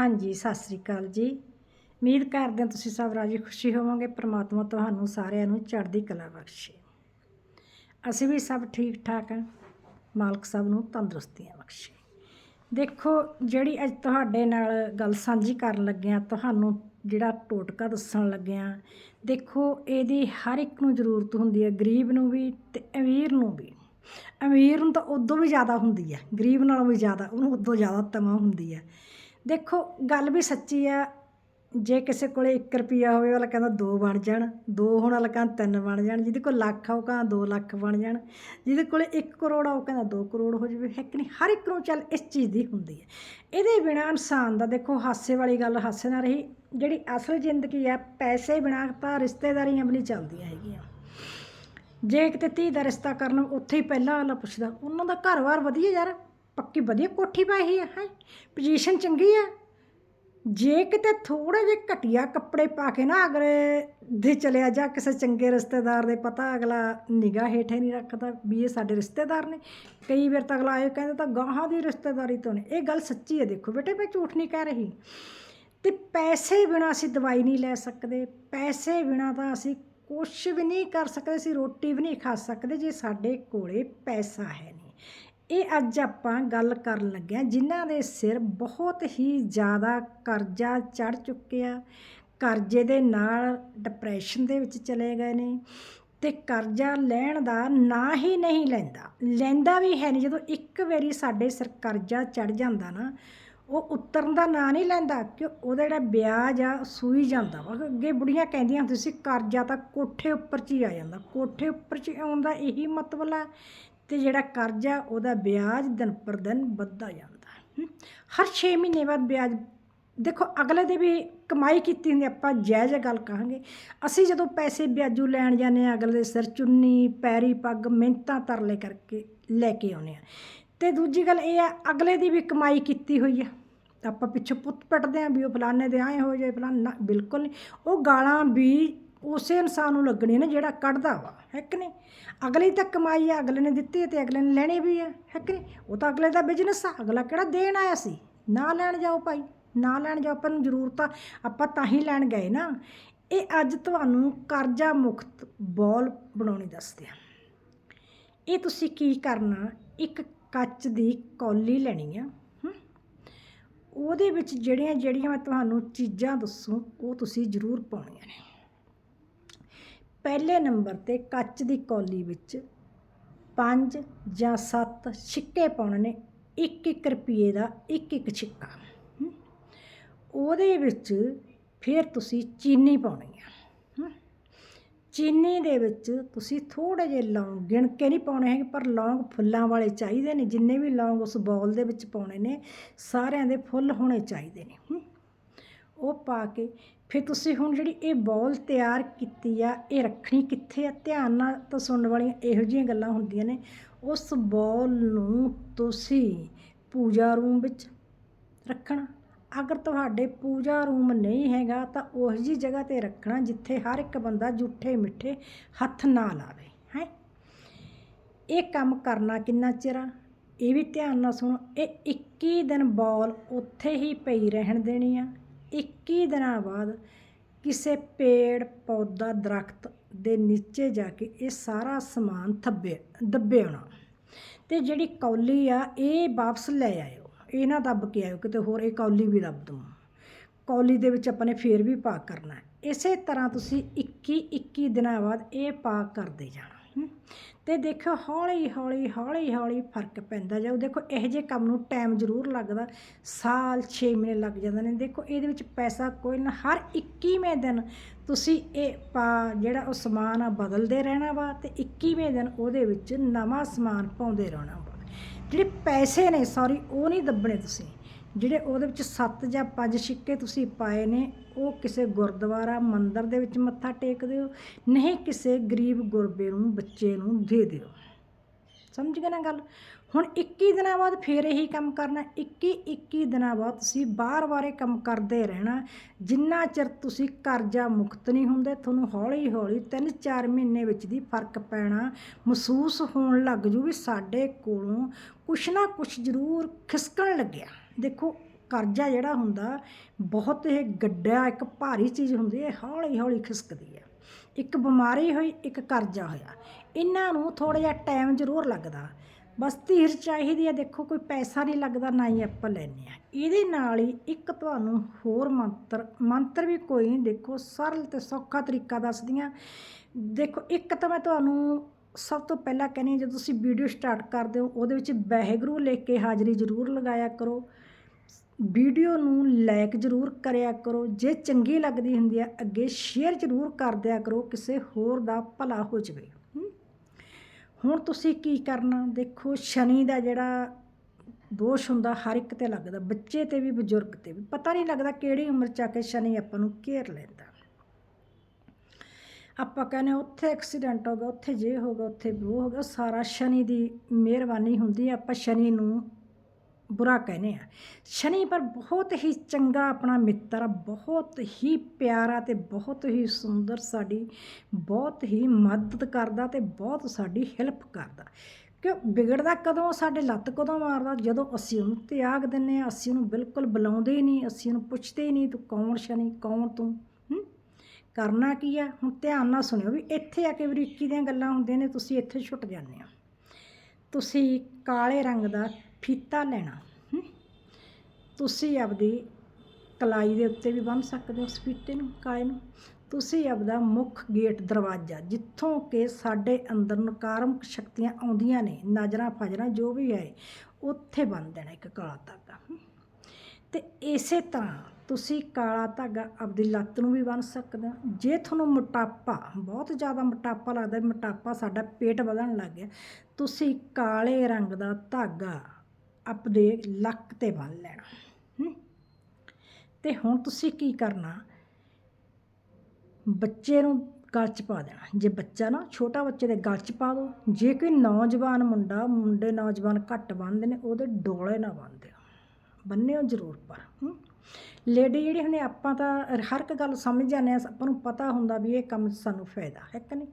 ਹਾਂਜੀ, ਸਤਿ ਸ੍ਰੀ ਅਕਾਲ ਜੀ। ਉਮੀਦ ਕਰਦੇ ਹਾਂ ਤੁਸੀਂ ਸਭ ਰਾਜੀ ਖੁਸ਼ੀ ਹੋਵੋਗੇ। ਪ੍ਰਮਾਤਮਾ ਤੁਹਾਨੂੰ ਸਾਰਿਆਂ ਨੂੰ ਚੜ੍ਹਦੀ ਕਲਾ ਬਖਸ਼ੇ। ਅਸੀਂ ਵੀ ਸਭ ਠੀਕ ਠਾਕ ਹਾਂ। ਮਾਲਕ ਸਭ ਨੂੰ ਤੰਦਰੁਸਤੀਆਂ ਬਖਸ਼ੇ। ਦੇਖੋ, ਜਿਹੜੀ ਅੱਜ ਤੁਹਾਡੇ ਨਾਲ ਗੱਲ ਸਾਂਝੀ ਕਰਨ ਲੱਗਿਆ ਤੁਹਾਨੂੰ ਜਿਹੜਾ ਟੋਟਕਾ ਦੱਸਣ ਲੱਗਿਆ ਦੇਖੋ, ਇਹਦੀ ਹਰ ਇੱਕ ਨੂੰ ਜ਼ਰੂਰਤ ਹੁੰਦੀ ਹੈ, ਗਰੀਬ ਨੂੰ ਵੀ ਤੇ ਅਮੀਰ ਨੂੰ ਵੀ। ਅਮੀਰ ਨੂੰ ਤਾਂ ਉਦੋਂ ਵੀ ਜ਼ਿਆਦਾ ਹੁੰਦੀ ਹੈ, ਗਰੀਬ ਨਾਲੋਂ ਵੀ ਜ਼ਿਆਦਾ, ਉਹਨੂੰ ਉਦੋਂ ਜ਼ਿਆਦਾ ਤਮਾ ਹੁੰਦੀ ਹੈ। ਦੇਖੋ, ਗੱਲ ਵੀ ਸੱਚੀ ਆ, ਜੇ ਕਿਸੇ ਕੋਲੇ 1 ਰੁਪਿਆ ਹੋਵੇ ਵਾਲਾ ਕਹਿੰਦਾ ਦੋ ਬਣ ਜਾਣ, ਦੋ ਹੋਣ ਵਾਲਾ ਕਹਿੰਦਾ ਤਿੰਨ ਬਣ ਜਾਣ, ਜਿਹਦੇ ਕੋਲ ਲੱਖ ਆ, ਉਹ ਕਹਿੰਦਾ 2 ਲੱਖ ਬਣ ਜਾਣ, ਜਿਹਦੇ ਕੋਲੇ 1 ਕਰੋੜ ਆ, ਉਹ ਕਹਿੰਦਾ 2 ਕਰੋੜ ਹੋ ਜਾਵੇ, ਹੈ ਕਿ ਨਹੀਂ? ਹਰ ਇੱਕ ਨੂੰ ਚੱਲ ਇਸ ਚੀਜ਼ ਦੀ ਹੁੰਦੀ ਹੈ। ਇਹਦੇ ਬਿਨਾ ਇਨਸਾਨ ਦਾ ਦੇਖੋ, ਹਾਸੇ ਵਾਲੀ ਗੱਲ ਹਾਸੇ ਨਾਲ ਰਹੀ, ਜਿਹੜੀ ਅਸਲ ਜ਼ਿੰਦਗੀ ਆ ਪੈਸੇ ਬਿਨਾ ਤਾਂ ਰਿਸ਼ਤੇਦਾਰੀਆਂ ਵੀ ਨਹੀਂ ਚੱਲਦੀਆਂ ਹੈਗੀਆਂ। ਜੇ ਕਿਤੇ ਧੀ ਦਾ ਰਿਸ਼ਤਾ ਕਰਨ, ਉੱਥੇ ਹੀ ਪਹਿਲਾਂ ਵਾਲਾ ਪੁੱਛਦਾ, ਉਹਨਾਂ ਦਾ ਘਰ-ਬਾਰ ਵਧੀਆ ਯਾਰ? ਪੱਕੀ ਵਧੀਆ ਕੋਠੀ ਪਾਈ ਹੈ ਹੈ? ਪੋਜੀਸ਼ਨ ਚੰਗੀ ਆ? ਜੇ ਕਿਤੇ ਥੋੜੇ ਜਿਹੇ ਘਟੀਆ ਕੱਪੜੇ ਪਾ ਕੇ ਨਾ ਅਗਲੇ ਦੇ ਚਲਿਆ ਜਾ ਕਿਸੇ ਚੰਗੇ ਰਿਸ਼ਤੇਦਾਰ ਦੇ, ਪਤਾ ਅਗਲਾ ਨਿਗਾਹ ਹੇਠੇ ਨਹੀਂ ਰੱਖਦਾ ਵੀ ਇਹ ਸਾਡੇ ਰਿਸ਼ਤੇਦਾਰ ਨੇ। ਕਈ ਵਾਰ ਤਾਂ ਅਗਲਾ ਇਹ ਕਹਿੰਦਾ ਤਾਂ ਗਾਹਾਂ ਦੀ ਰਿਸ਼ਤੇਦਾਰੀ ਤੋਂ ਨੇ। ਇਹ ਗੱਲ ਸੱਚੀ ਹੈ ਦੇਖੋ ਬੇਟੇ ਮੈਂ ਝੂਠ ਨਹੀਂ ਕਹਿ ਰਹੀ। ਤੇ ਪੈਸੇ ਬਿਨਾ ਅਸੀਂ ਦਵਾਈ ਨਹੀਂ ਲੈ ਸਕਦੇ। ਪੈਸੇ ਬਿਨਾ ਤਾਂ ਅਸੀਂ ਕੁਝ ਵੀ ਨਹੀਂ ਕਰ ਸਕਦੇ, ਅਸੀਂ ਰੋਟੀ ਵੀ ਨਹੀਂ ਖਾ ਸਕਦੇ ਜੇ ਸਾਡੇ ਕੋਲੇ ਪੈਸਾ ਹੈ ਨਹੀਂ। ਇਹ ਅੱਜ ਆਪਾਂ ਗੱਲ ਕਰਨ ਲੱਗੇ ਹਾਂ, ਜਿਨ੍ਹਾਂ ਦੇ ਸਿਰ ਬਹੁਤ ਹੀ ਜ਼ਿਆਦਾ ਕਰਜ਼ਾ ਚੜ ਚੁੱਕਿਆ ਕਰਜ਼ੇ ਦੇ ਨਾਲ ਡਿਪਰੈਸ਼ਨ ਦੇ ਵਿੱਚ ਚਲੇ ਗਏ ਨੇ ਤੇ ਕਰਜ਼ਾ ਲੈਣ ਦਾ ਨਾਂ ਹੀ ਨਹੀਂ ਲੈਂਦਾ। ਲੈਂਦਾ ਵੀ ਹੈ ਨਹੀਂ ਜਦੋਂ ਇੱਕ ਵਾਰੀ ਸਾਡੇ ਸਿਰ ਕਰਜ਼ਾ ਚੜ ਜਾਂਦਾ ਨਾ, ਉਹ ਉਤਰਨ ਦਾ ਨਾਂ ਨਹੀਂ ਲੈਂਦਾ ਕਿ ਉਹਦਾ ਜਿਹੜਾ ਵਿਆਜ ਆ ਸੂਈ ਜਾਂਦਾ ਵਾ। ਅੱਗੇ ਬੁੜੀਆਂ ਕਹਿੰਦੀਆਂ ਹੁੰਦੀਆਂ ਸੀ, ਕਰਜ਼ਾ ਤਾਂ ਕੋਠੇ ਉੱਪਰ 'ਚ ਹੀ ਆ ਜਾਂਦਾ। ਕੋਠੇ ਉੱਪਰ 'ਚ ਆਉਣ ਦਾ ਇਹੀ ਮਤਲਬ ਹੈ ਤੇ ਜਿਹੜਾ ਕਰਜ਼ਾ ਉਹਦਾ ਵਿਆਜ ਦਿਨ ਪਰ ਦਿਨ ਵੱਧਦਾ ਜਾਂਦਾ ਹਰ 6 ਮਹੀਨੇ ਬਾਅਦ ਵਿਆਜ, ਦੇਖੋ, ਅਗਲੇ ਦੇ ਵੀ ਕਮਾਈ ਕੀਤੀ ਹੁੰਦੀ ਆਪਾਂ ਜਾਇਜ਼ ਗੱਲ ਕਹਾਂਗੇ। ਅਸੀਂ ਜਦੋਂ ਪੈਸੇ ਵਿਆਜੂ ਲੈਣ ਜਾਂਦੇ ਆ ਅਗਲੇ ਦੇ ਸਿਰ ਚੁੰਨੀ, ਪੈਰੀ, ਪੱਗ ਮਿਹਨਤਾਂ ਤਰਲੇ ਕਰਕੇ ਲੈ ਕੇ ਆਉਂਦੇ ਆ ਤੇ ਦੂਜੀ ਗੱਲ ਇਹ ਆ, ਅਗਲੇ ਦੀ ਵੀ ਕਮਾਈ ਕੀਤੀ ਹੋਈ ਆ। ਆਪਾਂ ਪਿੱਛੇ ਪੁੱਤ ਪਟਦੇ ਆ ਵੀ ਉਹ ਫਲਾਣੇ ਦੇ ਆਏ ਹੋ ਜਾਏ ਫਲਾਣਾ ਬਿਲਕੁਲ ਨਹੀਂ। ਉਹ ਗਾਲਾਂ ਵੀ ਉਸੇ ਇਨਸਾਨ ਨੂੰ ਲੱਗਣੀ ਨਾ ਜਿਹੜਾ ਕੱਢਦਾ ਵਾ, ਹੈ ਕਿ ਨਹੀਂ? ਅਗਲੇ ਤਾਂ ਕਮਾਈ ਆ, ਅਗਲੇ ਨੇ ਦਿੱਤੀ ਹੈ ਤੇ ਅਗਲੇ ਨੇ ਲੈਣੀ ਵੀ ਹੈ ਹੈ ਕਿ ਨਹੀਂ? ਉਹ ਤਾਂ ਅਗਲੇ ਦਾ ਬਿਜ਼ਨਸ ਆ, ਅਗਲਾ ਕਿਹੜਾ ਦੇਣ ਆਇਆ ਸੀ? ਨਾ ਲੈਣ ਜਾਓ ਭਾਈ, ਨਾ ਲੈਣ ਜਾਓ, ਆਪਾਂ ਨੂੰ ਜ਼ਰੂਰਤ ਆ ਆਪਾਂ ਤਾਂ ਹੀ ਲੈਣ ਗਏ ਨਾ। ਇਹ ਅੱਜ ਤੁਹਾਨੂੰ ਕਰਜ਼ਾ ਮੁਕਤ ਬੋਲ ਬਣਾਉਣੀ ਦੱਸਦੇ ਆ। ਇਹ ਤੁਸੀਂ ਕੀ ਕਰਨਾ? ਇੱਕ ਕੱਚ ਦੀ ਕੌਲੀ ਲੈਣੀ ਆ ਉਹਦੇ ਵਿੱਚ ਜਿਹੜੀਆਂ ਜਿਹੜੀਆਂ ਮੈਂ ਤੁਹਾਨੂੰ ਚੀਜ਼ਾਂ ਦੱਸੂ, ਉਹ ਤੁਸੀਂ ਜ਼ਰੂਰ ਪਾਉਣੀਆਂ ਨੇ। ਪਹਿਲੇ ਨੰਬਰ ਤੇ ਕੱਚ ਦੀ ਕੌਲੀ ਵਿੱਚ 5 ਜਾਂ 7 ਛਿੱਕੇ ਪਾਉਣੇ ਨੇ 1-1 ਰੁਪਏ ਦਾ, ਇੱਕ ਇੱਕ ਛਿੱਕਾ। ਉਹਦੇ ਵਿੱਚ ਫਿਰ ਤੁਸੀਂ ਚੀਨੀ ਪਾਉਣੀ ਆ। ਚੀਨੀ ਦੇ ਵਿੱਚ ਤੁਸੀਂ ਥੋੜੇ ਜਿਹੇ ਲੌਂਗ ਗਿਣ ਕੇ ਨਹੀਂ ਪਾਉਣੇ ਹੈਗੇ, ਪਰ ਲੌਂਗ ਫੁੱਲਾਂ ਵਾਲੇ ਚਾਹੀਦੇ ਨੇ, ਜਿੰਨੇ ਵੀ ਲੌਂਗ ਉਸ ਬੌਲ ਦੇ ਵਿੱਚ ਪਾਉਣੇ ਨੇ, ਸਾਰਿਆਂ ਦੇ ਫੁੱਲ ਹੋਣੇ ਚਾਹੀਦੇ ਨੇ। ਉਹ ਪਾ ਕੇ ਫਿਰ ਤੁਸੀਂ ਹੁਣ ਜਿਹੜੀ ਇਹ ਬੋਲ ਤਿਆਰ ਕੀਤੀ ਆ, ਇਹ ਰੱਖਣੀ ਕਿੱਥੇ ਆ? ਧਿਆਨ ਨਾਲ ਤਾਂ ਸੁਣਨ ਵਾਲੀਆਂ ਇਹੋ ਜਿਹੀਆਂ ਗੱਲਾਂ ਹੁੰਦੀਆਂ ਨੇ। ਉਸ ਬੋਲ ਨੂੰ ਤੁਸੀਂ ਪੂਜਾ ਰੂਮ ਵਿੱਚ ਰੱਖਣਾ। ਅਗਰ ਤੁਹਾਡੇ ਪੂਜਾ ਰੂਮ ਨਹੀਂ ਹੈਗਾ ਤਾਂ ਉਸ ਜੀ ਜਗ੍ਹਾ ਤੇ ਰੱਖਣਾ ਜਿੱਥੇ ਹਰ ਇੱਕ ਬੰਦਾ ਜੂਠੇ ਮਿੱਠੇ ਹੱਥ ਨਾ ਲਾਵੇ, ਹੈ? ਇਹ ਕੰਮ ਕਰਨਾ ਕਿੰਨਾ ਚਿਰ ਆ? ਇਹ ਵੀ ਧਿਆਨ ਨਾਲ ਸੁਣੋ। ਇਹ 21 ਦਿਨ ਬੋਲ ਉੱਥੇ ਹੀ ਪਈ ਰਹਿਣ ਦੇਣੀ ਆ। 21 ਦਿਨਾਂ ਬਾਅਦ ਕਿਸੇ ਪੇੜ, ਪੌਦਾ, ਦਰਖਤ ਦੇ ਨੀਚੇ ਜਾ ਕੇ ਇਹ ਸਾਰਾ ਸਮਾਨ ਥੱਬੇ, ਦੱਬੇ ਆਉਣਾ। ਤੇ ਜਿਹੜੀ ਕੌਲੀ ਆ, ਇਹ ਵਾਪਸ ਲੈ ਆਇਓ। ਇਹ ਨਾ ਦੱਬ ਕੇ ਆਇਓ, ਕਿਤੇ ਹੋਰ ਇਹ ਕੌਲੀ ਵੀ ਦੱਬ ਦੂੰ ਕੌਲੀ ਦੇ ਵਿੱਚ ਆਪਾਂ ਨੇ ਫੇਰ ਵੀ ਪਾਕ ਕਰਨਾ ਇਸੇ ਤਰ੍ਹਾਂ ਤੁਸੀਂ 21 21 ਦਿਨਾਂ ਬਾਅਦ ਇਹ ਪਾਕ ਕਰਦੇ ਜਾਣਾ। ਤੇ ਦੇਖੋ ਹੌਲੀ ਹੌਲੀ ਹੌਲੀ ਹੌਲੀ ਫ਼ਰਕ ਪੈਂਦਾ ਜਾਊ। ਦੇਖੋ, ਇਹੋ ਜਿਹੇ ਕੰਮ ਨੂੰ ਟਾਈਮ ਜ਼ਰੂਰ ਲੱਗਦਾ। ਸਾਲ 6 ਮਹੀਨੇ ਲੱਗ ਜਾਂਦੇ ਨੇ। ਦੇਖੋ, ਇਹਦੇ ਵਿੱਚ ਪੈਸਾ ਕੋਈ ਨਾ, ਹਰ 21ਵੇਂ ਦਿਨ ਤੁਸੀਂ ਇਹ ਪਾ, ਜਿਹੜਾ ਉਹ ਸਮਾਨ ਆ, ਬਦਲਦੇ ਰਹਿਣਾ ਵਾ ਤੇ 21ਵੇਂ ਦਿਨ ਉਹਦੇ ਵਿੱਚ ਨਵਾਂ ਸਮਾਨ ਪਾਉਂਦੇ ਰਹਿਣਾ ਵਾ। ਜਿਹੜੇ ਪੈਸੇ ਨੇ ਸੌਰੀ ਉਹ ਨਹੀਂ ਦੱਬਣੇ ਤੁਸੀਂ। ਜਿਹੜੇ ਉਹਦੇ ਵਿੱਚ 7 ਜਾਂ 5 ਸਿੱਕੇ ਤੁਸੀਂ ਪਾਏ ਨੇ, ਉਹ ਕਿਸੇ ਗੁਰਦੁਆਰਾ ਮੰਦਿਰ ਦੇ ਵਿੱਚ ਮੱਥਾ ਟੇਕ ਦਿਓ, ਨਹੀਂ ਕਿਸੇ ਗਰੀਬ ਗੁਰਬੇ ਨੂੰ, ਬੱਚੇ ਨੂੰ ਦੇ ਦਿਓ। ਸਮਝ ਗਏ ਨਾ ਗੱਲ? ਹੁਣ 21 ਦਿਨਾਂ ਬਾਅਦ ਫੇਰ ਇਹੀ ਕੰਮ ਕਰਨਾ 21 21 ਦਿਨਾਂ ਬਾਅਦ ਤੁਸੀਂ ਬਾਰ-ਬਾਰ ਇਹ ਕੰਮ ਕਰਦੇ ਰਹਿਣਾ। ਜਿੰਨਾ ਚਿਰ ਤੁਸੀਂ ਕਰਜ਼ਾ ਮੁਕਤ ਨਹੀਂ ਹੁੰਦੇ, ਤੁਹਾਨੂੰ ਹੌਲੀ-ਹੌਲੀ 3-4 ਮਹੀਨੇ ਵਿੱਚ ਦੀ ਫ਼ਰਕ ਪੈਣਾ ਮਹਿਸੂਸ ਹੋਣ ਲੱਗ ਜੂ ਵੀ ਸਾਡੇ ਕੋਲੋਂ ਕੁਛ ਨਾ ਕੁਛ ਜ਼ਰੂਰ ਖਿਸਕਣ ਲੱਗਿਆ। ਦੇਖੋ, ਕਰਜ਼ਾ ਜਿਹੜਾ ਹੁੰਦਾ, ਬਹੁਤ ਇਹ ਗੱਡਾ, ਇੱਕ ਭਾਰੀ ਚੀਜ਼ ਹੁੰਦੀ ਹੈ ਹੌਲੀ ਹੌਲੀ ਖਿਸਕਦੀ ਹੈ। ਇੱਕ ਬਿਮਾਰੀ ਹੋਈ, ਇੱਕ ਕਰਜ਼ਾ ਹੋਇਆ। ਇਹਨਾਂ ਨੂੰ ਥੋੜਾ ਜਿਹਾ ਟਾਈਮ ਜ਼ਰੂਰ ਲੱਗਦਾ। ਬਸ ਧੀਰ ਚਾਹੀਦੀ ਹੈ, ਦੇਖੋ, ਕੋਈ ਪੈਸਾ ਨਹੀਂ ਲੱਗਦਾ, ਨਾ ਹੀ ਆਪਾਂ ਲੈਂਦੇ ਆ ਇਹਦੇ ਨਾਲ ਹੀ ਇੱਕ ਤੁਹਾਨੂੰ ਹੋਰ ਮੰਤਰ ਮੰਤਰ ਵੀ ਕੋਈ ਨਹੀਂ, ਦੇਖੋ, ਸਰਲ ਤੇ ਸੌਖਾ ਤਰੀਕਾ ਦੱਸਦੀ ਦੱਸਦੀਆਂ। ਦੇਖੋ, ਇੱਕ ਤਾਂ ਮੈਂ ਤੁਹਾਨੂੰ ਸਭ ਤੋਂ ਪਹਿਲਾਂ ਕਹਿੰਦੀ ਜਦੋਂ ਤੁਸੀਂ ਵੀਡੀਓ ਸਟਾਰਟ ਕਰਦੇ ਹੋ, ਉਹਦੇ ਵਿੱਚ ਵਾਹਿਗੁਰੂ ਲਿਖ ਕੇ ਹਾਜ਼ਰੀ ਜ਼ਰੂਰ ਲਗਾਇਆ ਕਰੋ। ਵੀਡੀਓ ਨੂੰ ਲਾਈਕ ਜ਼ਰੂਰ ਕਰਿਆ ਕਰੋ। ਜੇ ਚੰਗੀ ਲੱਗਦੀ ਹੁੰਦੀ ਹੈ, ਅੱਗੇ ਸ਼ੇਅਰ ਜ਼ਰੂਰ ਕਰ ਦਿਆ ਕਰੋ, ਕਿਸੇ ਹੋਰ ਦਾ ਭਲਾ ਹੋ ਜਾਵੇ। ਹੁਣ ਤੁਸੀਂ ਕੀ ਕਰਨਾ? ਦੇਖੋ, ਸ਼ਨੀ ਦਾ ਜਿਹੜਾ ਦੋਸ਼ ਹੁੰਦਾ, ਹਰ ਇੱਕ ਤੇ ਲੱਗਦਾ। ਬੱਚੇ ਤੇ ਵੀ, ਬਜ਼ੁਰਗ ਤੇ ਵੀ। ਪਤਾ ਨਹੀਂ ਲੱਗਦਾ ਕਿਹੜੀ ਉਮਰ ਚ ਆ ਕੇ ਸ਼ਨੀ ਆਪਾਂ ਨੂੰ ਘੇਰ ਲੈਂਦਾ। ਆਪਾਂ ਕਹਿੰਦੇ ਉੱਥੇ ਐਕਸੀਡੈਂਟ ਹੋ ਗਿਆ, ਉੱਥੇ ਜੇ ਹੋ ਗਿਆ, ਉੱਥੇ ਉਹ ਹੋ ਗਿਆ ਸਾਰਾ ਸ਼ਨੀ ਦੀ ਮਿਹਰਬਾਨੀ ਹੁੰਦੀ ਹੈ। ਆਪਾਂ ਸ਼ਨੀ ਨੂੰ ਬੁਰਾ ਕਹਿੰਦੇ ਆ। ਸ਼ਨੀ ਪਰ ਬਹੁਤ ਹੀ ਚੰਗਾ ਆਪਣਾ ਮਿੱਤਰ ਬਹੁਤ ਹੀ ਪਿਆਰਾ ਤੇ ਬਹੁਤ ਹੀ ਸੁੰਦਰ ਸਾਡੀ, ਬਹੁਤ ਹੀ ਮਦਦ ਕਰਦਾ ਤੇ ਬਹੁਤ ਸਾਡੀ ਹੈਲਪ ਕਰਦਾ। ਕਿ ਵਿਗੜਦਾ ਕਦੋਂ? ਸਾਡੇ ਲੱਤ ਕਦੋਂ ਮਾਰਦਾ? ਜਦੋਂ ਅਸੀਂ ਉਹਨੂੰ ਤਿਆਗ ਦਿੰਨੇ ਆ ਅਸੀਂ ਉਹਨੂੰ ਬਿਲਕੁਲ ਬੁਲਾਉਂਦੇ ਹੀ ਨਹੀਂ, ਅਸੀਂ ਉਹਨੂੰ ਪੁੱਛਦੇ ਹੀ ਨਹੀਂ, ਤੂੰ ਕੌਣ ਸ਼ਨੀ? ਕੌਣ ਤੂੰ? ਕਰਨਾ ਕੀ ਆ? ਹੁਣ ਧਿਆਨ ਨਾਲ ਸੁਣਿਓ ਵੀ ਇੱਥੇ ਆ ਕੇ ਬਰੀਕੀ ਦੀਆਂ ਗੱਲਾਂ ਹੁੰਦੀਆਂ ਨੇ, ਤੁਸੀਂ ਇੱਥੇ ਛੁੱਟ ਜਾਂਦੇ ਆ ਤੁਸੀਂ ਕਾਲੇ ਰੰਗ ਦਾ ਫੀਤਾ ਲੈਣਾ ਤੁਸੀਂ ਆਪਦੀ ਕਲਾਈ ਦੇ ਉੱਤੇ ਵੀ ਬੰਨ੍ਹ ਸਕਦੇ ਹੋ ਉਸ ਫੀਤੇ ਨੂੰ ਕਾਲੇ ਨੂੰ। ਤੁਸੀਂ ਆਪਦਾ ਮੁੱਖ ਗੇਟ ਦਰਵਾਜ਼ਾ, ਜਿੱਥੋਂ ਕਿ ਸਾਡੇ ਅੰਦਰ ਨਕਾਰਮਕ ਸ਼ਕਤੀਆਂ ਆਉਂਦੀਆਂ ਨੇ, ਨਜ਼ਰਾਂ ਫਜਰਾਂ ਜੋ ਵੀ ਹੈ ਉੱਥੇ ਬੰਨ੍ਹ ਦੇਣਾ ਇੱਕ ਕਾਲਾ ਧਾਗਾ, ਹੂੰ। ਤੇ ਇਸੇ ਤਰ੍ਹਾਂ ਤੁਸੀਂ ਕਾਲਾ ਧਾਗਾ ਆਪਦੀ ਲੱਤ ਨੂੰ ਵੀ ਬੰਨ੍ਹ ਸਕਦੇ ਹੋ। ਜੇ ਤੁਹਾਨੂੰ ਮੋਟਾਪਾ, ਬਹੁਤ ਜ਼ਿਆਦਾ ਮੋਟਾਪਾ ਲੱਗਦਾ, ਮੋਟਾਪਾ ਸਾਡਾ ਪੇਟ ਵਧਣ ਲੱਗ ਗਿਆ, ਤੁਸੀਂ ਕਾਲੇ ਰੰਗ ਦਾ ਧਾਗਾ ਆਪਦੇ ਲੱਕ ਤੇ ਬੰਨ੍ਹ ਲੈਣਾ। ਹੂੰ। ਤੇ ਹੁਣ ਤੁਸੀਂ ਕੀ ਕਰਨਾ? ਬੱਚੇ ਨੂੰ ਗਲ 'ਚ ਪਾ ਦੇਣਾ। ਜੇ ਬੱਚਾ ਨਾ ਛੋਟਾ ਬੱਚੇ ਦੇ ਗਲ 'ਚ ਪਾ ਦਿਓ ਜੇ ਕੋਈ ਨੌਜਵਾਨ ਮੁੰਡਾ, ਮੁੰਡੇ ਨੌਜਵਾਨ ਘੱਟ ਬੰਨ੍ਹਦੇ ਨੇ, ਉਹਦੇ ਡੋਲੇ ਨਾ ਬੰਨ੍ਹ ਦਿਓ ਬੰਨਿਓ ਜ਼ਰੂਰ ਪਰ ਲੇਡੀ ਜਿਹੜੀ ਹੁੰਦੀ ਆਪਾਂ ਤਾਂ ਹਰ ਇੱਕ ਗੱਲ ਸਮਝ ਜਾਂਦੇ ਆ, ਆਪਾਂ ਨੂੰ ਪਤਾ ਹੁੰਦਾ ਵੀ ਇਹ ਕੰਮ ਸਾਨੂੰ ਫਾਇਦਾ ਹੈ ਕਿ ਨਹੀਂ।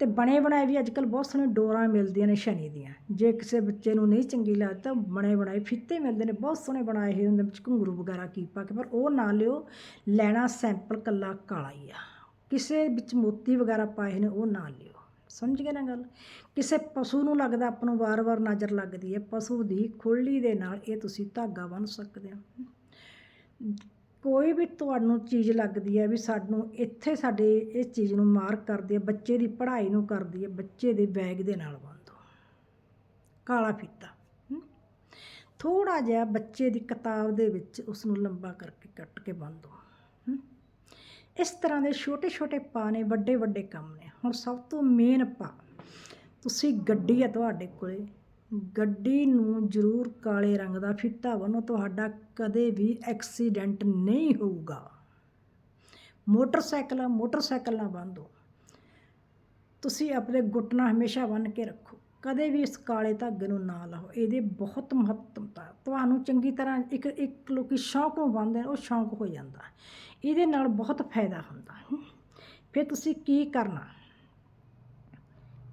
ਤੇ ਬਣੇ ਬਣਾਏ ਵੀ ਅੱਜ ਅੱਜਕੱਲ ਬਹੁਤ ਸੋਹਣੇ ਡੋਰਾਂ ਮਿਲਦੀਆਂ ਨੇ ਸ਼ਨੀ ਦੀਆਂ। ਜੇ ਕਿਸੇ ਬੱਚੇ ਨੂੰ ਨਹੀਂ ਚੰਗੀ ਲੱਗਦੀ ਤਾਂ ਬਣੇ ਬਣਾਏ, ਫਿੱਤੇ ਮਿਲਦੇ ਨੇ, ਬਹੁਤ ਸੋਹਣੇ ਬਣਾਏ ਹੋਏ ਹੁੰਦੇ ਵਿੱਚ ਘੁੰਗਰੂ ਵਗੈਰਾ ਕੀ ਪਾ ਕੇ, ਪਰ ਉਹ ਨਾ ਲਿਓ, ਲੈਣਾ ਸੈਂਪਲ ਕੱਲਾ ਕਾਲਾ ਹੀ ਆ। ਕਿਸੇ ਵਿੱਚ ਮੋਤੀ ਵਗੈਰਾ ਪਾਏ ਨੇ, ਉਹ ਨਾ ਲਿਓ। ਸਮਝ ਗਏ ਨਾ ਗੱਲ? ਕਿਸੇ ਪਸ਼ੂ ਨੂੰ ਲੱਗਦਾ ਆਪਾਂ ਨੂੰ ਵਾਰ-ਵਾਰ ਨਜ਼ਰ ਲੱਗਦੀ ਹੈ, ਪਸ਼ੂ ਦੀ ਖੁਰਲੀ ਦੇ ਨਾਲ ਇਹ ਤੁਸੀਂ ਧਾਗਾ ਬੰਨ੍ਹ ਸਕਦੇ ਹੋ। ਕੋਈ ਵੀ ਤੁਹਾਨੂੰ ਚੀਜ਼ ਲੱਗਦੀ ਹੈ ਵੀ ਸਾਨੂੰ ਇੱਥੇ ਸਾਡੇ ਇਸ ਚੀਜ਼ ਨੂੰ ਮਾਰਕ ਕਰਦੀ ਹੈ, ਬੱਚੇ ਦੀ ਪੜ੍ਹਾਈ ਨੂੰ ਕਰਦੀ ਹੈ, ਬੱਚੇ ਦੇ ਬੈਗ ਦੇ ਨਾਲ ਬੰਨ੍ਹ ਦਿਓ ਕਾਲਾ ਫੀਤਾ ਹਮ। ਥੋੜਾ ਜਿਹਾ ਬੱਚੇ ਦੀ ਕਿਤਾਬ ਦੇ ਵਿੱਚ ਉਸ ਨੂੰ ਲੰਬਾ ਕਰਕੇ ਕੱਟ ਕੇ ਬੰਨ੍ਹ ਦਿਓ ਇਸ ਤਰ੍ਹਾਂ ਦੇ ਛੋਟੇ ਛੋਟੇ ਪਾ ਨੇ ਵੱਡੇ ਵੱਡੇ ਕੰਮ ਨੇ। ਹੁਣ ਸਭ ਤੋਂ ਮੇਨ ਪਾ, ਤੁਸੀਂ ਗੱਡੀ ਹੈ ਤੁਹਾਡੇ ਕੋਲੇ ਗੱਡੀ ਨੂੰ ਜ਼ਰੂਰ ਕਾਲੇ ਰੰਗ ਦਾ ਫੀਤਾ ਬੰਨੋ ਤੁਹਾਡਾ ਕਦੇ ਵੀ ਐਕਸੀਡੈਂਟ ਨਹੀਂ ਹੋਊਗਾ। ਮੋਟਰਸਾਈਕਲ ਮੋਟਰਸਾਈਕਲ ਨਾ ਬੰਨ੍ਹ ਤੁਸੀਂ ਆਪਣੇ ਗੁੱਟਣਾ ਹਮੇਸ਼ਾ ਬੰਨ੍ਹ ਕੇ ਰੱਖੋ। ਕਦੇ ਵੀ ਇਸ ਕਾਲੇ ਧਾਗੇ ਨੂੰ ਨਾ ਲਾਓ। ਇਹਦੇ ਬਹੁਤ ਮਹੱਤਵਤਾ ਤੁਹਾਨੂੰ ਚੰਗੀ ਤਰ੍ਹਾਂ ਇੱਕ ਇੱਕ ਲੋਕੀ ਸ਼ੌਂਕ ਨੂੰ ਬੰਨ੍ਹਦੇ ਨੇ, ਉਹ ਸ਼ੌਂਕ ਹੋ ਜਾਂਦਾ। ਇਹਦੇ ਨਾਲ ਬਹੁਤ ਫਾਇਦਾ ਹੁੰਦਾ। ਫਿਰ ਤੁਸੀਂ ਕੀ ਕਰਨਾ?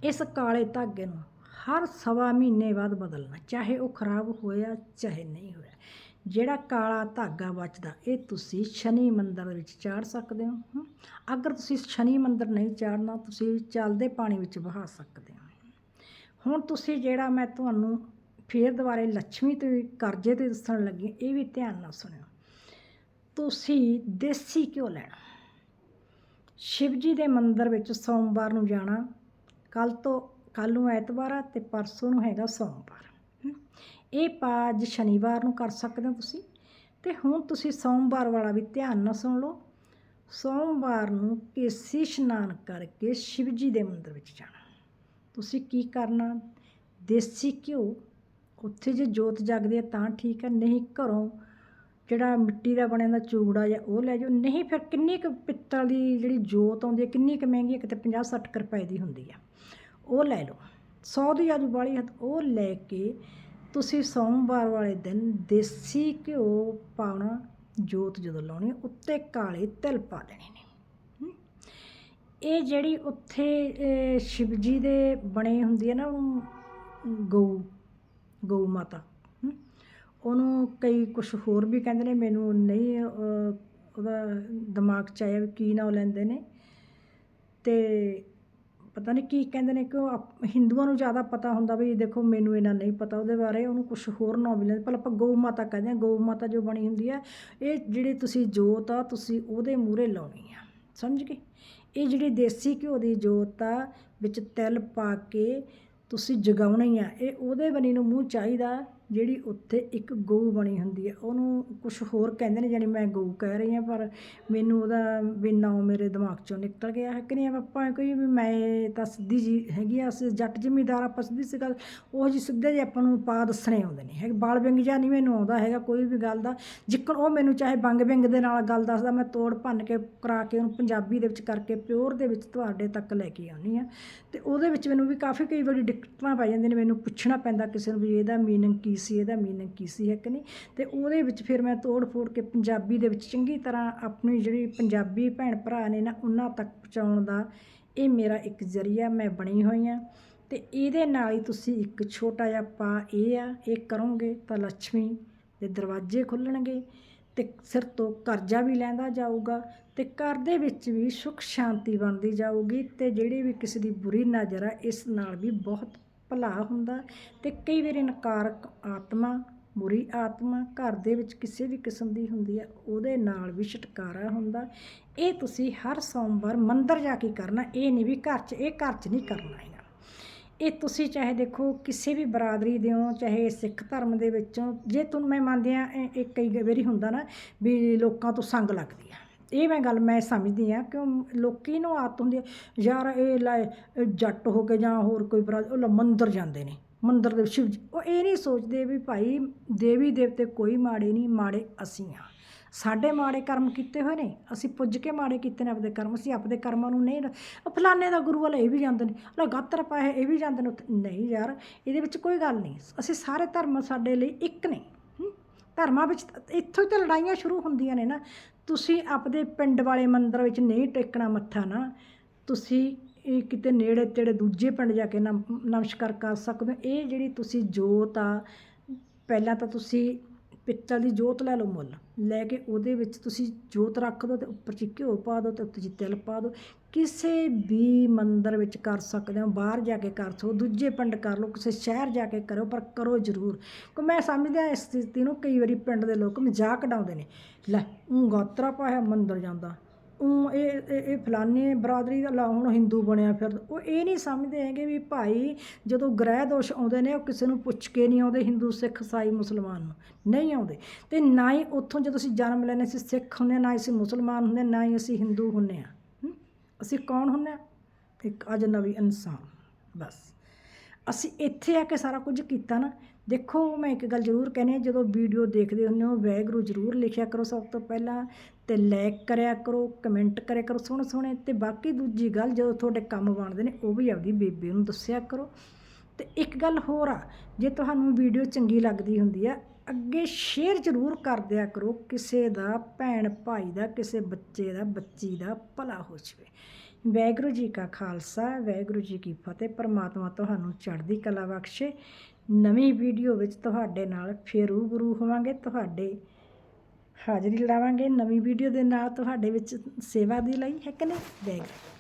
ਇਸ ਕਾਲੇ ਧਾਗੇ ਨੂੰ ਹਰ ਸਵਾ ਮਹੀਨੇ ਬਾਅਦ ਬਦਲਣਾ, ਚਾਹੇ ਉਹ ਖਰਾਬ ਹੋਇਆ, ਚਾਹੇ ਨਹੀਂ ਹੋਇਆ। ਜਿਹੜਾ ਕਾਲਾ ਧਾਗਾ ਬਚਦਾ, ਇਹ ਤੁਸੀਂ ਸ਼ਨੀ ਮੰਦਰ ਵਿੱਚ ਚਾੜ ਸਕਦੇ ਹੋ ਅਗਰ ਤੁਸੀਂ ਸ਼ਨੀ ਮੰਦਰ ਨਹੀਂ ਚਾੜਨਾ, ਤੁਸੀਂ ਚੱਲਦੇ ਪਾਣੀ ਵਿੱਚ ਵਹਾ ਸਕਦੇ ਹੋ। ਹੁਣ ਤੁਸੀਂ ਜਿਹੜਾ ਮੈਂ ਤੁਹਾਨੂੰ ਫੇਰ ਦੁਬਾਰੇ ਲక్ష్ਮੀ ਤੇ ਕਰਜ਼ੇ ਤੇ ਦੱਸਣ ਲੱਗੀ, ਇਹ ਵੀ ਧਿਆਨ ਨਾਲ ਸੁਣਿਓ। ਤੁਸੀਂ ਦੇਸੀ ਘਿਓ ਲੈਣਾ। ਸ਼ਿਵ ਜੀ ਦੇ ਮੰਦਰ ਵਿੱਚ ਸੋਮਵਾਰ ਨੂੰ ਜਾਣਾ ਕੱਲ ਤੋਂ ਕੱਲ ਨੂੰ ਐਤਵਾਰ ਆ ਤੇ ਪਰਸੋਂ ਨੂੰ ਹੈਗਾ ਸੋਮਵਾਰ। ਇਹ ਪਾ ਅੱਜ ਸ਼ਨੀਵਾਰ ਨੂੰ ਕਰ ਸਕਦੇ ਹੋ ਤੁਸੀਂ। ਤੇ ਹੁਣ ਤੁਸੀਂ ਸੋਮਵਾਰ ਵਾਲਾ ਵੀ ਧਿਆਨ ਨਾਲ ਸੁਣ ਲਓ। ਸੋਮਵਾਰ ਨੂੰ ਕੇਸੀ ਇਸ਼ਨਾਨ ਕਰਕੇ ਸ਼ਿਵ ਜੀ ਦੇ ਮੰਦਿਰ ਵਿੱਚ ਜਾਣਾ। ਤੁਸੀਂ ਕੀ ਕਰਨਾ? ਦੇਸੀ ਘਿਓ। ਉੱਥੇ ਜੇ ਜੋਤ ਜਗਦੀ ਹੈ ਤਾਂ ਠੀਕ ਹੈ ਨਹੀਂ ਘਰੋਂ ਜਿਹੜਾ ਮਿੱਟੀ ਦਾ ਬਣਿਆ ਦਾ ਚੂੜਾ ਜਾਂ ਉਹ ਲੈ ਜਾਓ। ਨਹੀਂ ਫਿਰ ਕਿੰਨੀ ਕੁ ਪਿੱਤਲ ਦੀ ਜਿਹੜੀ ਜੋਤ ਆਉਂਦੀ ਹੈ ਕਿੰਨੀ ਕੁ ਮਹਿੰਗੀ ਹੈ ਕਿਤੇ 50 60 ਰੁਪਏ ਦੀ ਹੁੰਦੀ ਆ। ਉਹ ਲੈ ਲਓ। ਸੌ ਦੀ ਆਜੂ ਵਾਲੀ ਹੈ ਉਹ ਲੈ ਕੇ ਤੁਸੀਂ ਸੋਮਵਾਰ ਵਾਲੇ ਦਿਨ ਦੇਸੀ ਘਿਓ ਪਾਉਣਾ ਜੋਤ ਜਦੋਂ ਲਾਉਣੀ, ਉੱਤੇ ਕਾਲੇ ਤਿਲ ਪਾ ਦੇਣੇ ਨੇ। ਇਹ ਜਿਹੜੀ ਉੱਥੇ ਸ਼ਿਵਜੀ ਦੇ ਬਣੇ ਹੁੰਦੀ ਹੈ ਨਾ, ਉਹ, ਗਊ ਗਊ ਮਾਤਾ। ਉਹਨੂੰ ਕਈ ਕੁਝ ਹੋਰ ਵੀ ਕਹਿੰਦੇ ਨੇ, ਮੈਨੂੰ ਨਹੀਂ ਉਹਦਾ ਦਿਮਾਗ 'ਚ ਆਇਆ ਵੀ ਕੀ ਨਾਂ ਲੈਂਦੇ ਨੇ। ਤੇ ਪਤਾ ਨਹੀਂ ਕੀ ਕਹਿੰਦੇ ਨੇ ਕਿ ਆਪ- ਹਿੰਦੂਆਂ ਨੂੰ ਜ਼ਿਆਦਾ ਪਤਾ ਹੁੰਦਾ ਵੀ ਦੇਖੋ ਮੈਨੂੰ ਇਹਨਾਂ ਨਹੀਂ ਪਤਾ, ਉਹਦੇ ਬਾਰੇ ਉਹਨੂੰ ਕੁਝ ਹੋਰ ਨਾਂ ਵੀ ਲੈਂਦੇ ਪਰ ਆਪਾਂ ਗਊ ਮਾਤਾ ਕਹਿੰਦੇ ਆ, ਗਊ ਮਾਤਾ ਜੋ ਬਣੀ ਹੁੰਦੀ ਆ ਇਹ ਜਿਹੜੀ ਤੁਸੀਂ ਜੋਤ ਆ, ਤੁਸੀਂ ਉਹਦੇ ਮੂਹਰੇ ਲਾਉਣੀ ਆ, ਸਮਝ ਗਏ? ਇਹ ਜਿਹੜੀ ਦੇਸੀ ਘਿਓ ਦੀ ਜੋਤ ਆ, ਵਿੱਚ ਤਿਲ ਪਾ ਕੇ ਤੁਸੀਂ ਜਗਾਉਣੀ ਆ, ਇਹ ਉਹਦੇ ਬਣੀ ਨੂੰ ਮੂੰਹ ਚਾਹੀਦਾ ਜਿਹੜੀ ਉੱਥੇ ਇੱਕ ਗਊ ਬਣੀ ਹੁੰਦੀ ਹੈ, ਉਹਨੂੰ ਕੁਛ ਹੋਰ ਕਹਿੰਦੇ ਨੇ ਜਾਣੀ ਮੈਂ ਗਊ ਕਹਿ ਰਹੀ ਹਾਂ, ਪਰ ਮੈਨੂੰ ਉਹਦਾ ਵੀ ਨਾਂ ਮੇਰੇ ਦਿਮਾਗ ਚੋਂ ਨਿਕਲ ਗਿਆ ਹੈ ਕਿ ਨਹੀਂ ਆਪਾਂ ਕੋਈ ਵੀ ਮੈਂ ਤਾਂ ਸਿੱਧੀ ਜੀ ਹੈਗੀ ਆ, ਅਸੀਂ ਜੱਟ ਜ਼ਿਮੀਦਾਰ ਆਪਾਂ ਸਿੱਧੀ ਸੀ ਗੱਲ, ਉਹ ਜੀ ਸਿੱਧੇ ਜਿਹੇ ਆਪਾਂ ਨੂੰ ਪਾ ਦੱਸਣੇ ਆਉਂਦੇ ਨੇ ਹੈ ਬਾਲ ਵਿੰਗ ਜਾਂ ਨਹੀਂ ਮੈਨੂੰ ਆਉਂਦਾ ਹੈਗਾ ਕੋਈ ਵੀ ਗੱਲ ਦਾ, ਜਿੱਕਣ ਉਹ ਮੈਨੂੰ ਚਾਹੇ ਬੰਗ ਵਿੰਗ ਦੇ ਨਾਲ ਗੱਲ ਦੱਸਦਾ, ਮੈਂ ਤੋੜ ਭੰਨ ਕੇ ਕਰਾ ਕੇ ਉਹਨੂੰ ਪੰਜਾਬੀ ਦੇ ਵਿੱਚ ਕਰਕੇ ਪਿਓਰ ਦੇ ਵਿੱਚ ਤੁਹਾਡੇ ਤੱਕ ਲੈ ਕੇ ਆਉਣੀ ਆ ਤੇ ਉਹਦੇ ਵਿੱਚ ਮੈਨੂੰ ਵੀ ਕਾਫੀ ਕਈ ਵਾਰੀ ਦਿੱਕਤਾਂ ਪੈ ਜਾਂਦੀਆਂ ਨੇ, ਮੈਨੂੰ ਪੁੱਛਣਾ ਪੈਂਦਾ ਕਿਸੇ ਨੂੰ ਵੀ ਇਹਦਾ ਮੀਨਿੰਗ ਕੀ ਸੀ, ਇਹਦਾ ਮੀਨਿੰਗ ਕੀ ਸੀ ਹੈ ਕਿ ਨਹੀਂ? ਤੇ ਉਹਦੇ ਵਿੱਚ ਫਿਰ ਮੈਂ ਤੋੜ ਫੋੜ ਕੇ ਪੰਜਾਬੀ ਦੇ ਵਿੱਚ ਚੰਗੀ ਤਰ੍ਹਾਂ ਆਪਣੀ ਜਿਹੜੀ ਪੰਜਾਬੀ ਭੈਣ ਭਰਾ ਨੇ ਨਾ, ਉਹਨਾਂ ਤੱਕ ਪਹੁੰਚਾਉਣ ਦਾ ਇਹ ਮੇਰਾ ਇੱਕ ਜ਼ਰੀਆ ਮੈਂ ਬਣੀ ਹੋਈ ਆ ਤੇ ਇਹਦੇ ਨਾਲ ਹੀ ਤੁਸੀਂ ਇੱਕ ਛੋਟਾ ਜਿਹਾ ਪਾ ਇਹ ਆ, ਇਹ ਕਰੋਗੇ ਤਾਂ ਲక్ష్ਮੀ ਦੇ ਦਰਵਾਜ਼ੇ ਖੁੱਲਣਗੇ ਤੇ ਸਿਰ ਤੋਂ ਕਰਜ਼ਾ ਵੀ ਲੈਂਦਾ ਜਾਊਗਾ ਤੇ ਘਰ ਦੇ ਵਿੱਚ ਵੀ ਸੁਖ ਸ਼ਾਂਤੀ ਬਣਦੀ ਜਾਊਗੀ ਤੇ ਜਿਹੜੀ ਵੀ ਕਿਸੇ ਦੀ ਬੁਰੀ ਨਜ਼ਰ ਆ, ਇਸ ਨਾਲ ਵੀ ਬਹੁਤ ਭਲਾ ਹੁੰਦਾ ਤੇ ਕਈ ਵਾਰੀ ਨਕਾਰਕ ਆਤਮਾ, ਬੁਰੀ ਆਤਮਾ ਘਰ ਦੇ ਵਿੱਚ ਕਿਸੇ ਵੀ ਕਿਸਮ ਦੀ ਹੁੰਦੀ ਹੈ ਉਹਦੇ ਨਾਲ ਵੀ ਛੁਟਕਾਰਾ ਹੁੰਦਾ। ਇਹ ਤੁਸੀਂ ਹਰ ਸੋਮਵਾਰ ਮੰਦਰ ਜਾ ਕੇ ਕਰਨਾ, ਇਹ ਨਹੀਂ ਵੀ ਘਰ 'ਚ, ਇਹ ਘਰ 'ਚ ਨਹੀਂ ਕਰਨਾ ਹੈਗਾ। ਇਹ ਤੁਸੀਂ ਚਾਹੇ ਦੇਖੋ ਕਿਸੇ ਵੀ ਬਰਾਦਰੀ ਦੇ ਹੋ ਚਾਹੇ ਸਿੱਖ ਧਰਮ ਦੇ ਵਿੱਚੋਂ, ਜੇ ਤੁਹਾਨੂੰ ਮੈਂ ਮੰਨਦੀ ਆ ਇਹ ਕਈ ਵਾਰੀ ਹੁੰਦਾ ਨਾ ਵੀ ਲੋਕਾਂ ਤੋਂ ਸੰਗ ਲੱਗਦੀ ਆ। ਇਹ ਮੈਂ ਗੱਲ ਮੈਂ ਸਮਝਦੀ ਆ ਕਿਉਂ ਲੋਕੀ ਨੂੰ ਆਦਤ ਹੁੰਦੀ ਆ ਯਾਰ ਇਹ ਲੈ, ਇਹ ਜੱਟ ਹੋ ਕੇ ਜਾਂ ਹੋਰ ਕੋਈ ਬਰਾਦਰ ਉਹ ਲੈ ਜਾਂਦੇ ਨੇ, ਮੰਦਰ ਦੇ ਸ਼ਿਵ ਜੀ। ਉਹ ਇਹ ਨਹੀਂ ਸੋਚਦੇ ਵੀ ਭਾਈ ਦੇਵੀ ਦੇਵਤੇ ਕੋਈ ਮਾੜੇ ਨਹੀਂ, ਮਾੜੇ ਅਸੀਂ ਆ ਸਾਡੇ ਮਾੜੇ ਕਰਮ ਕੀਤੇ ਹੋਏ ਨੇ, ਅਸੀਂ ਪੁੱਜ ਕੇ ਮਾੜੇ ਕੀਤੇ ਨੇ ਆਪਦੇ ਕਰਮ, ਅਸੀਂ ਆਪਦੇ ਕਰਮਾਂ ਨੂੰ ਨਹੀਂ, ਉਹ ਫਲਾਣੇ ਦਾ ਗੁਰੂ ਵਾਲਾ ਇਹ ਵੀ ਜਾਂਦੇ ਨੇ, ਲੈ ਗਾਤਰ ਪਾਏ ਇਹ ਵੀ ਜਾਂਦੇ ਨੇ ਉੱਥੇ। ਨਹੀਂ ਯਾਰ, ਇਹਦੇ ਵਿੱਚ ਕੋਈ ਗੱਲ ਨਹੀਂ। ਅਸੀਂ ਸਾਰੇ ਧਰਮ ਸਾਡੇ ਲਈ ਇੱਕ ਨੇ ਧਰਮਾਂ ਵਿੱਚ ਇੱਥੋਂ ਹੀ ਤਾਂ ਲੜਾਈਆਂ ਸ਼ੁਰੂ ਹੁੰਦੀਆਂ ਨੇ ਨਾ। ਤੁਸੀਂ ਆਪਦੇ ਪਿੰਡ ਵਾਲੇ ਮੰਦਰ ਵਿੱਚ ਨਹੀਂ ਟੇਕਣਾ ਮੱਥਾ ਨਾ, ਤੁਸੀਂ ਇਹ ਕਿਤੇ ਨੇੜੇ ਤੇੜੇ ਦੂਜੇ ਪਿੰਡ ਜਾ ਕੇ ਨਮ- ਨਮਸਕਾਰ ਕਰ ਸਕਦੇ ਹੋ। ਇਹ ਜਿਹੜੀ ਤੁਸੀਂ ਜੋਤ ਆ, ਪਹਿਲਾਂ ਤਾਂ ਤੁਸੀਂ ਪਿੱਤਲ ਦੀ ਜੋਤ ਲੈ ਲਓ ਮੁੱਲ। ਲੈ ਕੇ ਉਹਦੇ ਵਿੱਚ ਤੁਸੀਂ ਜੋਤ ਰੱਖ ਦਿਓ ਤੇ ਉੱਪਰ 'ਚ ਘਿਓ ਪਾ ਦਿਓ ਤੇ ਉੱਤੇ 'ਚ ਤਿਲ ਪਾ ਦਿਓ। ਕਿਸੇ ਵੀ ਮੰਦਰ ਵਿੱਚ ਕਰ ਸਕਦੇ ਹੋ, ਬਾਹਰ ਜਾ ਕੇ ਕਰ ਸਕੋ ਦੂਜੇ ਪਿੰਡ ਕਰ ਲਓ, ਕਿਸੇ ਸ਼ਹਿਰ ਜਾ ਕੇ ਕਰੋ ਪਰ ਕਰੋ ਜ਼ਰੂਰ। ਕਿ ਮੈਂ ਸਮਝਦਾ ਇਸ ਸਥਿਤੀ ਨੂੰ, ਕਈ ਵਾਰੀ ਪਿੰਡ ਦੇ ਲੋਕ ਮਜ਼ਾਕ ਉਡਾਉਂਦੇ ਨੇ। ਲੈ ਉਹ ਗਾਤਰਾ ਪਾਇਆ ਮੰਦਰ ਜਾਂਦਾ। ਉਹ ਇਹ ਇਹ ਇਹ ਫਲਾਨੇ ਬਰਾਦਰੀ ਦਾ ਲਾ ਹੁਣ ਹਿੰਦੂ ਬਣਿਆ ਫਿਰ। ਉਹ ਇਹ ਨਹੀਂ ਸਮਝਦੇ ਹੈਗੇ ਵੀ ਭਾਈ ਜਦੋਂ ਗ੍ਰਹਿ ਦੋਸ਼ ਆਉਂਦੇ ਨੇ ਉਹ ਕਿਸੇ ਨੂੰ ਪੁੱਛ ਕੇ ਨਹੀਂ ਆਉਂਦੇ ਹਿੰਦੂ ਸਿੱਖ ਸਾਈ ਮੁਸਲਮਾਨ ਨੂੰ। ਨਹੀਂ ਆਉਂਦੇ। ਤੇ ਨਾ ਹੀ ਉੱਥੋਂ ਜਦੋਂ ਅਸੀਂ ਜਨਮ ਲੈਨੇ ਅਸੀਂ ਸਿੱਖ ਹੁੰਦੇ ਹਾਂ, ਨਾ ਹੀ ਅਸੀਂ ਮੁਸਲਮਾਨ ਹੁੰਦੇ ਨਾ ਹੀ ਅਸੀਂ ਹਿੰਦੂ ਹੁੰਦੇ ਆ ਅਸੀਂ ਕੌਣ ਹੁੰਦੇ ਆ ਇੱਕ ਅਜਨਬੀ ਇਨਸਾਨ। ਬਸ। ਅਸੀਂ ਇੱਥੇ ਆ ਕੇ ਸਾਰਾ ਕੁਝ ਕੀਤਾ ਨਾ ਦੇਖੋ, ਮੈਂ ਇੱਕ ਗੱਲ ਜ਼ਰੂਰ ਕਹਿੰਦੀ ਹਾਂ, ਜਦੋਂ ਵੀਡੀਓ ਦੇਖਦੇ ਹੁੰਦੇ ਹੋ ਵੈਗਰੂ ਜ਼ਰੂਰ ਲਿਖਿਆ ਕਰੋ ਸਭ ਤੋਂ ਪਹਿਲਾਂ ਤੇ ਲਾਈਕ ਕਰਿਆ ਕਰੋ ਕਮੈਂਟ ਕਰਿਆ ਕਰੋ ਸੋਹਣੇ ਸੋਹਣੇ ਤੇ ਬਾਕੀ ਦੂਜੀ ਗੱਲ ਜਦੋਂ ਤੁਹਾਡੇ ਕੰਮ ਬਣਦੇ ਨੇ, ਉਹ ਵੀ ਆਪਦੀ ਬੇਬੇ ਨੂੰ ਦੱਸਿਆ ਕਰੋ। ਤੇ ਇੱਕ ਗੱਲ ਹੋਰ ਆ, ਜੇ ਤੁਹਾਨੂੰ ਵੀਡੀਓ ਚੰਗੀ ਲੱਗਦੀ ਹੁੰਦੀ ਆ, ਅੱਗੇ ਸ਼ੇਅਰ ਜ਼ਰੂਰ ਕਰ ਦਿਆ ਕਰੋ, ਕਿਸੇ ਦਾ, ਭੈਣ ਭਾਈ ਦਾ, ਕਿਸੇ ਬੱਚੇ ਦਾ, ਬੱਚੀ ਦਾ ਭਲਾ ਹੋ ਜਾਵੇ। ਵਾਹਿਗੁਰੂ ਜੀ ਕਾ ਖਾਲਸਾ, ਵਾਹਿਗੁਰੂ ਜੀ ਕੀ ਫਤਿਹ, ਪਰਮਾਤਮਾ ਤੁਹਾਨੂੰ ਚੜ੍ਹਦੀ ਕਲਾ ਬਖਸ਼ੇ। ਨਵੀਂ ਵੀਡੀਓ ਵਿੱਚ ਤੁਹਾਡੇ ਨਾਲ ਫੇਰ ਰੂਬਰੂ ਹੋਵਾਂਗੇ, ਤੁਹਾਡੇ ਹਾਜ਼ਰੀ ਲਾਵਾਂਗੇ ਨਵੀਂ ਵੀਡੀਓ ਦੇ ਨਾਲ ਤੁਹਾਡੇ ਵਿੱਚ ਸੇਵਾ ਦੀ ਲਈ ਹੈ ਕਿ ਨਹੀਂ? ਵਾਹਿਗੁਰੂ